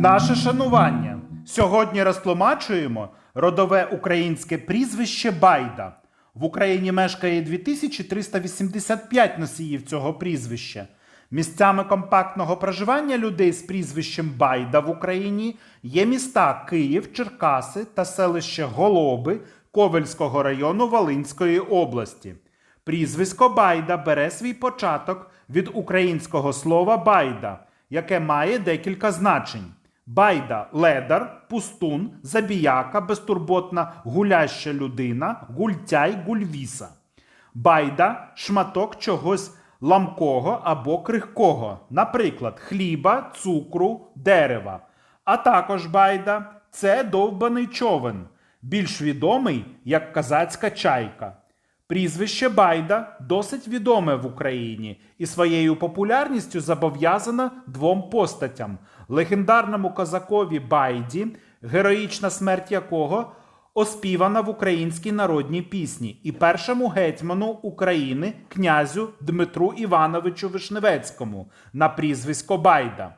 Наше шанування. Сьогодні розтлумачуємо родове українське прізвище Байда. В Україні мешкає 2385 носіїв цього прізвища. Місцями компактного проживання людей з прізвищем Байда в Україні є міста Київ, Черкаси та селище Голоби Ковельського району Волинської області. Прізвисько Байда бере свій початок від українського слова байда, яке має декілька значень. Байда ледар, пустун, забіяка, безтурботна, гуляща людина, гультяй, гульвіса. Байда шматок чогось ламкого або крихкого, наприклад, хліба, цукру, дерева. А також байда це довбаний човен, більш відомий як казацька чайка. Прізвище Байда досить відоме в Україні і своєю популярністю зобов'язана двом постатям: легендарному козакові Байді, героїчна смерть якого оспівана в українській народній пісні, і першому гетьману України князю Дмитру Івановичу Вишневецькому на прізвисько Байда.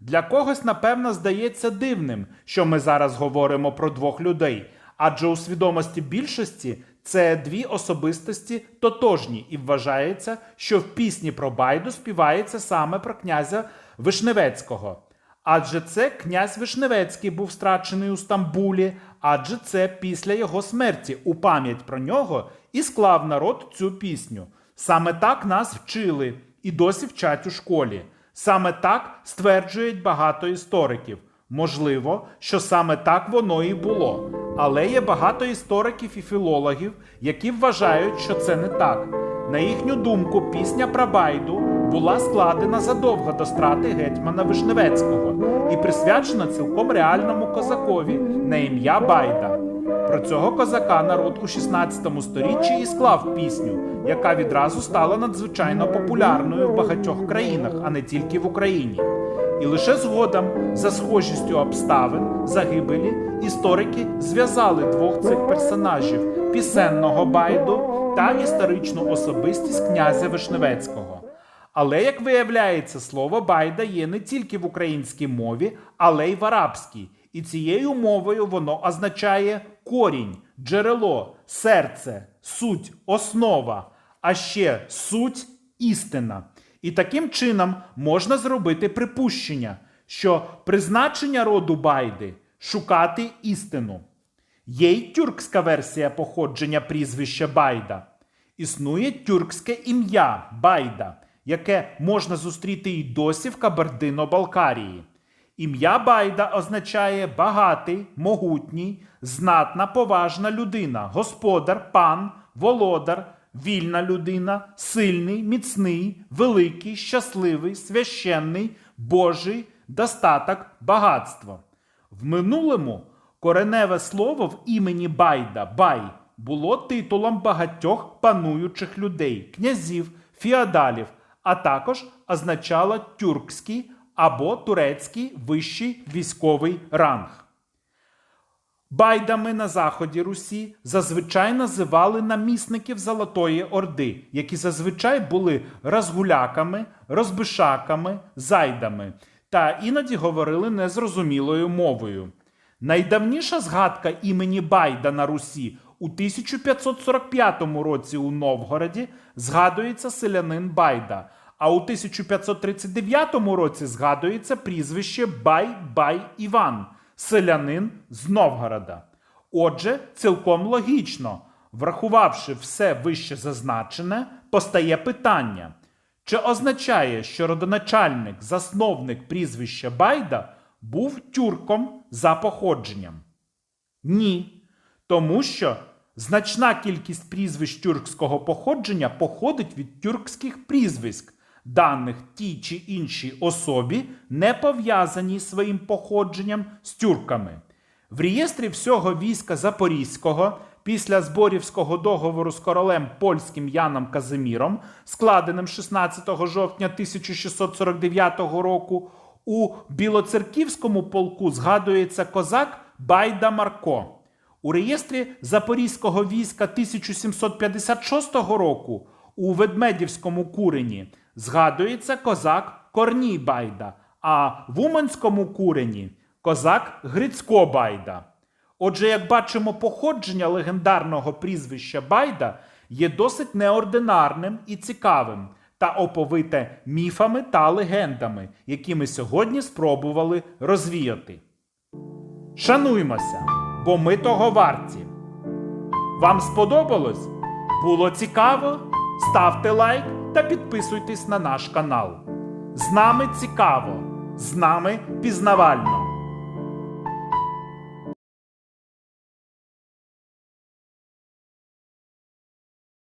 Для когось, напевно, здається дивним, що ми зараз говоримо про двох людей, адже у свідомості більшості це дві особистості тотожні, і вважається, що в пісні про Байду співається саме про князя Вишневецького. Адже це князь Вишневецький був страчений у Стамбулі, адже це після його смерті у пам'ять про нього і склав народ цю пісню. Саме так нас вчили і досі вчать у школі. Саме так стверджують багато істориків. Можливо, що саме так воно і було. Але є багато істориків і філологів, які вважають, що це не так. На їхню думку, пісня про Байду була складена задовго до страти гетьмана Вишневецького і присвячена цілком реальному козакові на ім'я Байда. Про цього козака народ у 16 сторіччі і склав пісню, яка відразу стала надзвичайно популярною в багатьох країнах, а не тільки в Україні. І лише згодом, за схожістю обставин загибелі, історики зв'язали двох цих персонажів пісенного байду та історичну особистість князя Вишневецького. Але, як виявляється, слово байда є не тільки в українській мові, але й в арабській. І цією мовою воно означає корінь, джерело, серце, суть, основа, а ще суть істина. І таким чином можна зробити припущення, що призначення роду байди шукати істину. Є й тюркська версія походження прізвища Байда. Існує тюркське ім'я Байда, яке можна зустріти й досі в Кабардино-Балкарії. Ім'я Байда означає багатий, могутній, знатна, поважна людина, господар, пан, володар, вільна людина, сильний, міцний, великий, щасливий, священний, божий, достаток, багатство. В минулому кореневе слово в імені Байда Бай було титулом багатьох пануючих людей, князів, феодалів, а також означало тюркський або турецький вищий військовий ранг. Байдами на заході Русі зазвичай називали намісників Золотої Орди, які зазвичай були розгуляками, розбишаками, зайдами та іноді говорили незрозумілою мовою. Найдавніша згадка імені Байда на Русі у 1545 році у Новгороді згадується селянин Байда, а у 1539 році згадується прізвище Бай-Бай Іван, селянин з Новгорода. Отже, цілком логічно, врахувавши все вище зазначене, постає питання. Чи означає, що родоначальник, засновник прізвища Байда був тюрком за походженням? Ні. Тому що значна кількість прізвищ тюркського походження походить від тюркських прізвиськ, даних тій чи іншій особі, не пов'язаній своїм походженням з тюрками. В реєстрі всього війська Запорізького після зборівського договору з королем польським Яном Казиміром, складеним 16 жовтня 1649 року, у Білоцерківському полку згадується козак Байда Марко. У реєстрі Запорізького війська 1756 року у Ведмедівському курені згадується козак Корній Байда, а в Уманському курені козак Грицько Байда. Отже, як бачимо, походження легендарного прізвища Байда є досить неординарним і цікавим та оповите міфами та легендами, які ми сьогодні спробували розвіяти. Шануймося, бо ми того варті. Вам сподобалось? Було цікаво? Ставте лайк та підписуйтесь на наш канал. З нами цікаво, з нами пізнавально.